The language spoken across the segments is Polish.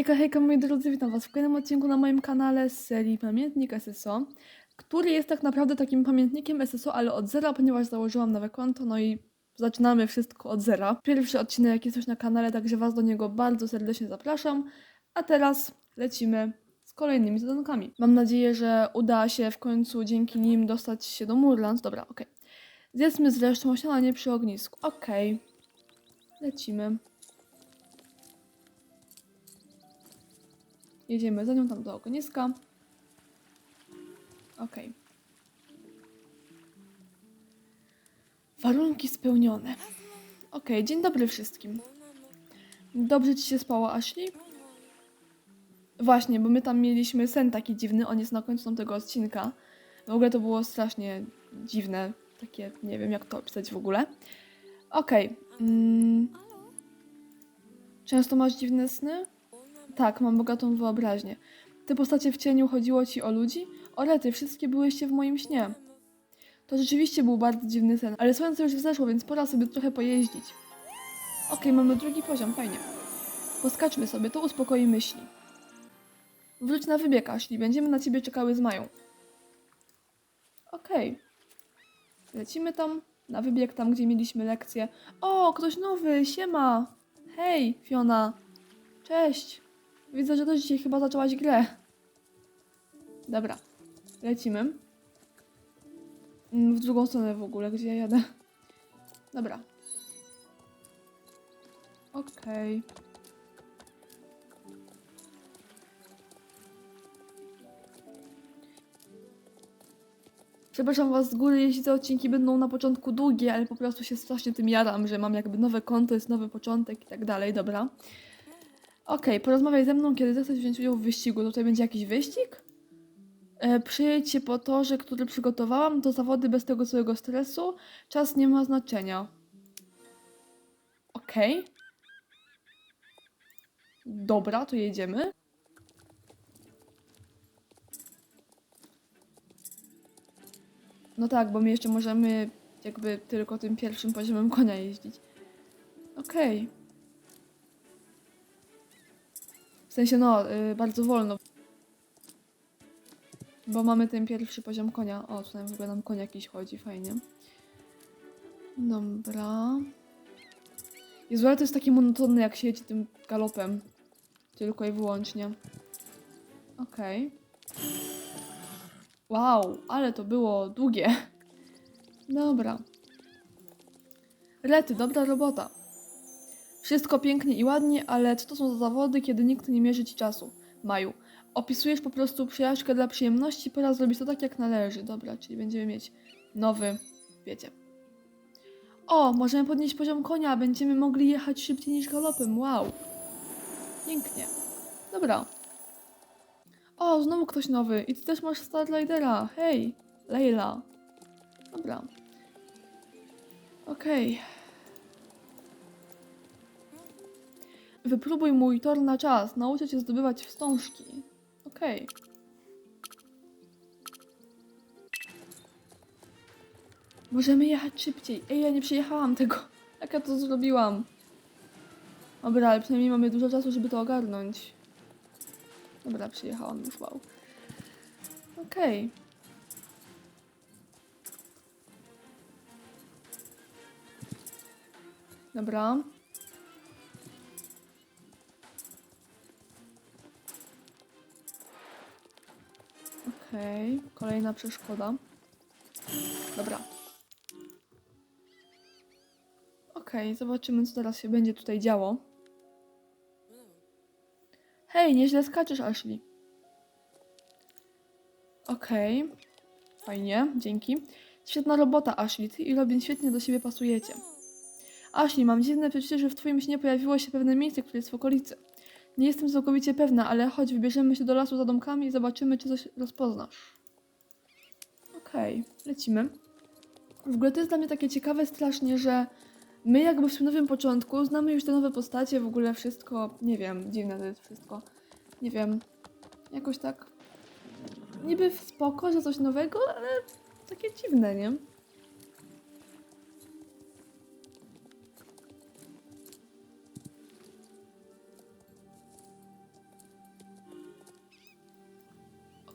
Hejka, hejka moi drodzy, witam was w kolejnym odcinku na moim kanale z serii Pamiętnik SSO, który jest tak naprawdę takim pamiętnikiem SSO, ale od zera, ponieważ założyłam nowe konto, no i zaczynamy wszystko od zera. Pierwszy odcinek jest już na kanale, także was do niego bardzo serdecznie zapraszam, a teraz lecimy z kolejnymi zadankami. Mam nadzieję, że uda się w końcu dzięki nim dostać się do Murland. Dobra, okej. Zjedzmy zresztą śniadanie przy ognisku. Okej. Lecimy. Jedziemy za nią tam do ogniska. Okej. Warunki spełnione. Okej, dzień dobry wszystkim. Dobrze ci się spało, Ashley? Właśnie, bo my tam mieliśmy sen taki dziwny, on jest na końcu tamtego odcinka. W ogóle to było strasznie dziwne, takie, nie wiem jak to opisać w ogóle. Okej. Mm. Często masz dziwne sny? Tak, mam bogatą wyobraźnię. Te postacie w cieniu chodziło ci o ludzi? O rety, wszystkie byłyście w moim śnie. To rzeczywiście był bardzo dziwny sen, ale słońce już wzeszło, więc pora sobie trochę pojeździć. Okej, mamy drugi poziom, fajnie. Poskaczmy sobie, to uspokoi myśli. Wróć na wybieg, Ashley, będziemy na ciebie czekały z Mają. Okej. Lecimy tam, na wybieg, tam gdzie mieliśmy lekcję. O, ktoś nowy, siema! Hej, Fiona! Cześć! Widzę, że też dzisiaj chyba zaczęłaś grę. Dobra, lecimy. Mm, W drugą stronę w ogóle, gdzie ja jadę. Dobra. Okej. Przepraszam was z góry, jeśli te odcinki będą na początku długie, ale po prostu się strasznie tym jaram, że mam jakby nowe konto, jest nowy początek i tak dalej, dobra. Okej, porozmawiaj ze mną, kiedy zechcesz wziąć udział w wyścigu. Tutaj będzie jakiś wyścig? E, przyjedź się po torze, który przygotowałam. To zawody bez tego całego stresu. Czas nie ma znaczenia. Okej. Dobra, to jedziemy. No tak, bo my jeszcze możemy jakby tylko tym pierwszym poziomem konia jeździć. Okej. Sensie, no, y, bardzo wolno. Bo mamy ten pierwszy poziom konia. O, tutaj w ogóle nam koń jakiś chodzi, fajnie. Dobra. Jezu, ale to jest takie monotonne, jak się jedzie tym galopem. Tylko i wyłącznie. Okej. Wow, ale to było długie. Dobra. Rety, dobra robota. Wszystko pięknie i ładnie, ale co to są za zawody, kiedy nikt nie mierzy ci czasu? Maju. Opisujesz po prostu przejażdżkę dla przyjemności, pora zrobić to tak jak należy. Dobra, czyli będziemy mieć nowy, wiecie. O, możemy podnieść poziom konia, będziemy mogli jechać szybciej niż galopem. Wow. Pięknie. Dobra. O, znowu ktoś nowy. I ty też masz Starlightera. Hej, Leila. Dobra. Okej. Wypróbuj mój tor na czas. Nauczę cię zdobywać wstążki. Okej. Możemy jechać szybciej. Ej, ja nie przyjechałam tego. Jak ja to zrobiłam? Dobra, ale przynajmniej mamy dużo czasu, żeby to ogarnąć. Dobra, przyjechałam już, wow. Okej. Dobra. Okej, kolejna przeszkoda. Dobra. Okej, zobaczymy, co teraz się będzie tutaj działo. Hej, nieźle skaczesz, Ashley. Okej. Fajnie, dzięki. Świetna robota, Ashley. Ty i Robin świetnie do siebie pasujecie. Ashley, mam dziwne przeczucie, że w twoim śnie pojawiło się pewne miejsce, które jest w okolicy. Nie jestem całkowicie pewna, ale chodź, wybierzemy się do lasu za domkami i zobaczymy, czy coś rozpoznasz. Okej, lecimy. W ogóle to jest dla mnie takie ciekawe strasznie, że my jakby w tym nowym początku znamy już te nowe postacie, w ogóle wszystko, nie wiem, dziwne to jest wszystko. Nie wiem, jakoś tak niby spoko, że coś nowego, ale takie dziwne, nie?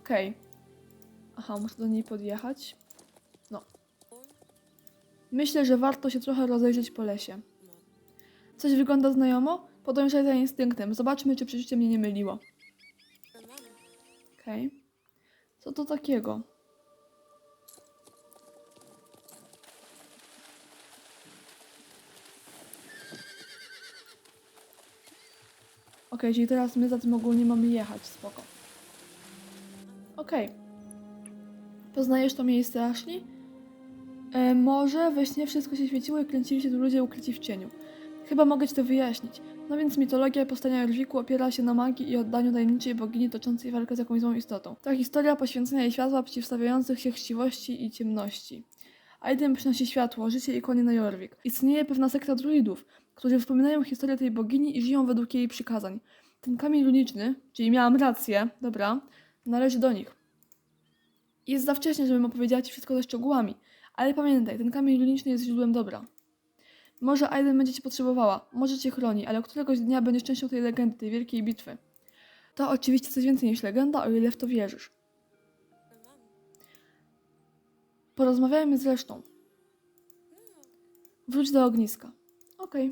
Okej. Aha, muszę do niej podjechać. No. Myślę, że warto się trochę rozejrzeć po lesie. Coś wygląda znajomo? Podążaj za instynktem. Zobaczmy, czy przeczucie mnie nie myliło. Okej. Co to takiego? Okej, czyli teraz my za tym ogólnie mamy jechać, spoko. Okej. Poznajesz to miejsce, Ashley? E, może we śnie wszystko się świeciło i kręcili się tu ludzie ukryci w cieniu. Chyba mogę ci to wyjaśnić. No więc mitologia powstania Jorwiku opiera się na magii i oddaniu tajemniczej bogini toczącej walkę z jakąś złą istotą. To historia poświęcenia jej światła przeciwstawiających się chciwości i ciemności. Aiden przynosi światło, życie i konie na Jorwik. Istnieje pewna sekta druidów, którzy wspominają historię tej bogini i żyją według jej przykazań. Ten kamień runiczny, czyli miałam rację, dobra, należy do nich. Jest za wcześnie, żebym opowiedziała ci wszystko ze szczegółami, ale pamiętaj, ten kamień runiczny jest źródłem dobra. Może Aiden będzie cię potrzebowała, może cię chroni, ale któregoś dnia będziesz częścią tej legendy, tej wielkiej bitwy. To oczywiście coś więcej niż legenda, o ile w to wierzysz. Porozmawiajmy z resztą. Wróć do ogniska. Okej.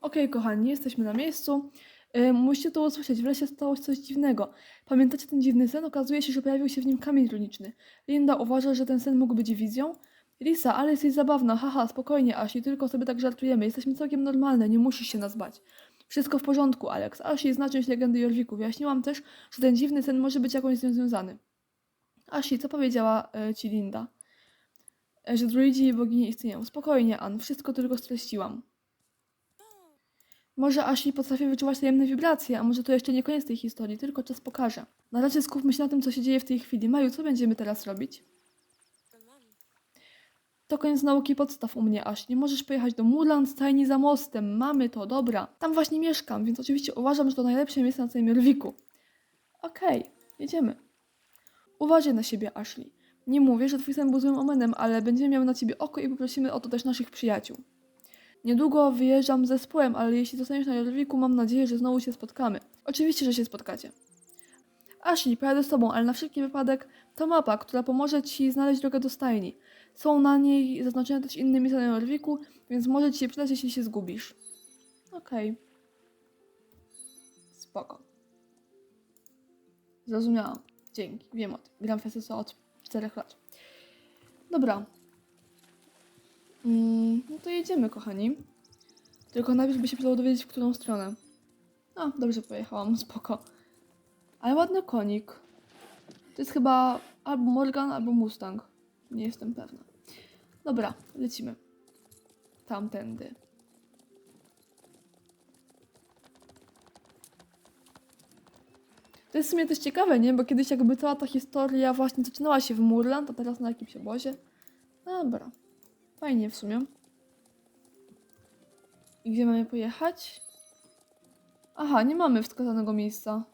Okej, kochani, jesteśmy na miejscu. Yy, musicie to usłyszeć, w lesie stało się coś dziwnego. Pamiętacie ten dziwny sen? Okazuje się, że pojawił się w nim kamień runiczny. Linda uważa, że ten sen mógł być wizją. Lisa, ale jesteś zabawna, haha, spokojnie, Asi, tylko sobie tak żartujemy. Jesteśmy całkiem normalne, nie musisz się nas bać. Wszystko w porządku, Alex. Asi zna część legendy Jorwiku. Wyjaśniłam też, że ten dziwny sen może być jakoś z nią związany. Asi, co powiedziała e, ci Linda? E, że druidzi i bogini istnieją. Spokojnie, Ann, wszystko tylko streściłam. Może Asi potrafi wyczuwać tajemne wibracje, a może to jeszcze nie koniec tej historii, tylko czas pokaże. Na razie skupmy się na tym, co się dzieje w tej chwili. Maju, co będziemy teraz robić? To koniec nauki podstaw u mnie, Ashley. Możesz pojechać do Murland, stajni za mostem. Mamy to, dobra. Tam właśnie mieszkam, więc oczywiście uważam, że to najlepsze miejsce na całym Jorwiku. Okej, jedziemy. Uważaj na siebie, Ashley. Nie mówię, że twój sen był złym omenem, ale będziemy miały na ciebie oko i poprosimy o to też naszych przyjaciół. Niedługo wyjeżdżam z zespołem, ale jeśli zostaniesz na Jorwiku, mam nadzieję, że znowu się spotkamy. Oczywiście, że się spotkacie. Ashley, pojadę z tobą, ale na wszelki wypadek to mapa, która pomoże ci znaleźć drogę do stajni. Są na niej zaznaczone też inne miejsca na Jorwiku, więc może ci się przydać, jeśli się zgubisz. Okej. Spoko. Zrozumiałam. Dzięki. Wiem o tym. Gram w od 4 lat. Dobra. Mm, jedziemy, kochani. Tylko najpierw by się przydało dowiedzieć, w którą stronę. A, dobrze pojechałam, spoko. Ale ładny konik. To jest chyba albo Morgan, albo Mustang. Nie jestem pewna. Dobra, lecimy. Tamtędy. To jest w sumie też ciekawe, nie? Bo kiedyś jakby cała ta historia właśnie zaczynała się w Murland, a teraz na jakimś obozie. Dobra. Fajnie w sumie. I gdzie mamy pojechać? Aha, nie mamy wskazanego miejsca.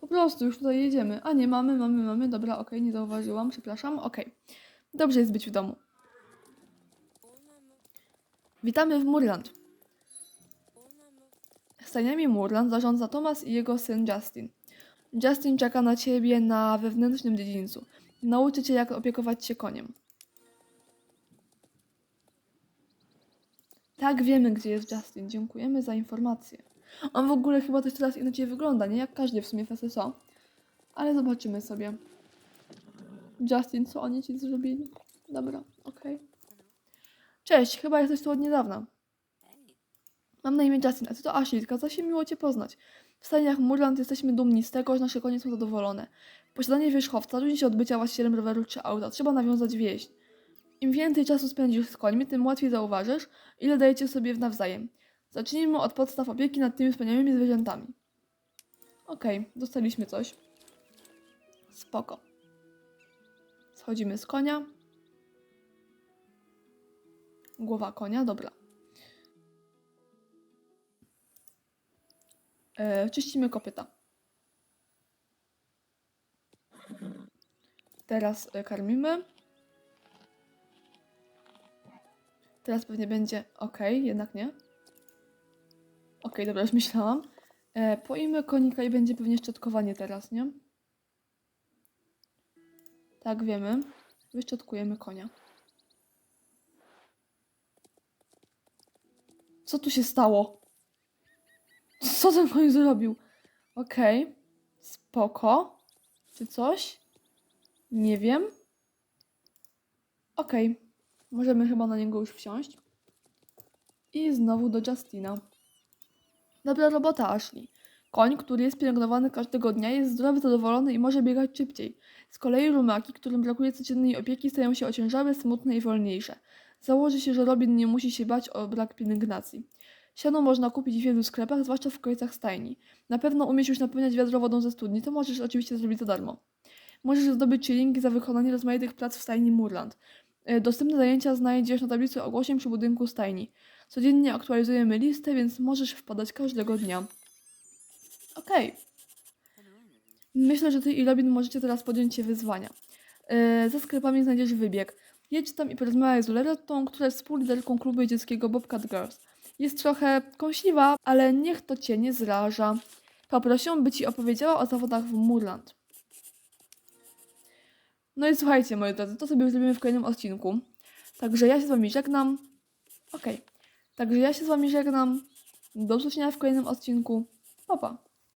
Po prostu już tutaj jedziemy. A nie, mamy, mamy, mamy. Dobra, okej, nie zauważyłam, przepraszam. Okej. Dobrze jest być w domu. Witamy w Murland. Stajniami Murland zarządza Thomas i jego syn Justin. Justin czeka na ciebie na wewnętrznym dziedzińcu. Nauczy cię, jak opiekować się koniem. Tak, wiemy, gdzie jest Justin. Dziękujemy za informację. On w ogóle chyba też teraz inaczej wygląda, nie? Jak każdy w sumie w SSO. Ale zobaczymy sobie. Justin, co oni ci zrobili? Dobra, okej. Cześć, chyba jesteś tu od niedawna. Mam na imię Justin, a ty to Ashley, zgadza się? Miło cię poznać. W stajniach Murland jesteśmy dumni z tego, że nasze konie są zadowolone. Posiadanie wierzchowca różni się od bycia właścicielem roweru czy auta. Trzeba nawiązać więź. Im więcej czasu spędzisz z końmi, tym łatwiej zauważysz, ile dajecie sobie nawzajem. Zacznijmy od podstaw opieki nad tymi wspaniałymi zwierzętami. Okej, dostaliśmy coś. Spoko. Schodzimy z konia. Głowa konia, dobra. E, czyścimy kopyta. Teraz e, karmimy. Teraz pewnie będzie ok, jednak nie. Ok, dobra, już myślałam. E, poimy konika i będzie pewnie szczotkowanie teraz, nie? Tak, wiemy. Wyszczotkujemy konia. Co tu się stało? Co ten koń zrobił? Okej. Spoko. Czy coś? Nie wiem. Okej. Możemy chyba na niego już wsiąść. I znowu do Justina. Dobra robota, Ashley. Koń, który jest pielęgnowany każdego dnia, jest zdrowy, zadowolony i może biegać szybciej. Z kolei rumaki, którym brakuje codziennej opieki, stają się ociężałe, smutne i wolniejsze. Założy się, że Robin nie musi się bać o brak pielęgnacji. Siano można kupić w wielu sklepach, zwłaszcza w okolicach stajni. Na pewno umiesz już napełniać wiadro wodą ze studni, to możesz oczywiście zrobić za darmo. Możesz zdobyć chillingi za wykonanie rozmaitych prac w stajni Murland. E, Dostępne zajęcia znajdziesz na tablicy ogłoszeń przy budynku stajni. Codziennie aktualizujemy listę, więc możesz wpadać każdego dnia. Okej. Myślę, że ty i Robin możecie teraz podjąć się wyzwania. Yy, za sklepami znajdziesz wybieg. Jedź tam i porozmawiaj z Lorettą, która jest współliderką klubu dzieckiego Bobcat Girls. Jest trochę kąśliwa, ale niech to cię nie zraża. Poproszę, by ci opowiedziała o zawodach w Murland. No i słuchajcie, moi drodzy, to sobie zrobimy w kolejnym odcinku. Także ja się z wami żegnam. Okej. Także ja się z wami żegnam. Do usłyszenia w kolejnym odcinku. Pa, pa.